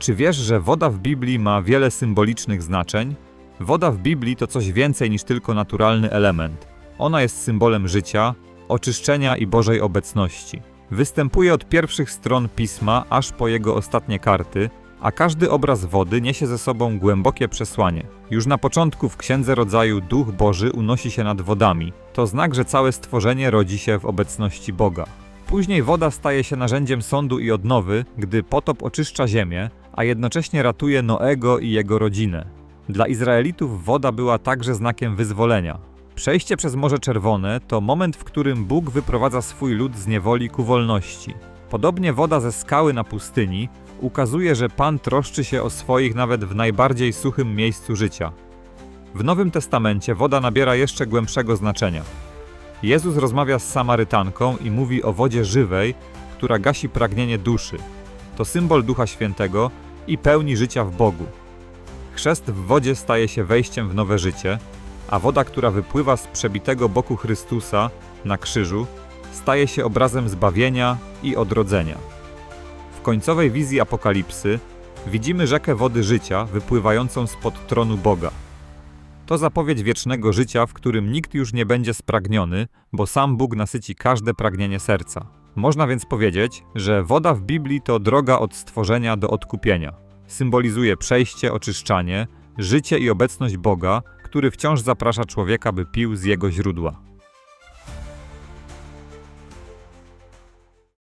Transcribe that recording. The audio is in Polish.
Czy wiesz, że woda w Biblii ma wiele symbolicznych znaczeń? Woda w Biblii to coś więcej niż tylko naturalny element. Ona jest symbolem życia, oczyszczenia i Bożej obecności. Występuje od pierwszych stron pisma aż po jego ostatnie karty, a każdy obraz wody niesie ze sobą głębokie przesłanie. Już na początku w Księdze Rodzaju Duch Boży unosi się nad wodami. To znak, że całe stworzenie rodzi się w obecności Boga. Później woda staje się narzędziem sądu i odnowy, gdy potop oczyszcza ziemię, a jednocześnie ratuje Noego i jego rodzinę. Dla Izraelitów woda była także znakiem wyzwolenia. Przejście przez Morze Czerwone to moment, w którym Bóg wyprowadza swój lud z niewoli ku wolności. Podobnie woda ze skały na pustyni ukazuje, że Pan troszczy się o swoich nawet w najbardziej suchym miejscu życia. W Nowym Testamencie woda nabiera jeszcze głębszego znaczenia. Jezus rozmawia z Samarytanką i mówi o wodzie żywej, która gasi pragnienie duszy. To symbol Ducha Świętego i pełni życia w Bogu. Chrzest w wodzie staje się wejściem w nowe życie, a woda, która wypływa z przebitego boku Chrystusa na krzyżu, staje się obrazem zbawienia i odrodzenia. W końcowej wizji Apokalipsy widzimy rzekę wody życia wypływającą spod tronu Boga. To zapowiedź wiecznego życia, w którym nikt już nie będzie spragniony, bo sam Bóg nasyci każde pragnienie serca. Można więc powiedzieć, że woda w Biblii to droga od stworzenia do odkupienia. Symbolizuje przejście, oczyszczanie, życie i obecność Boga, który wciąż zaprasza człowieka, by pił z jego źródła.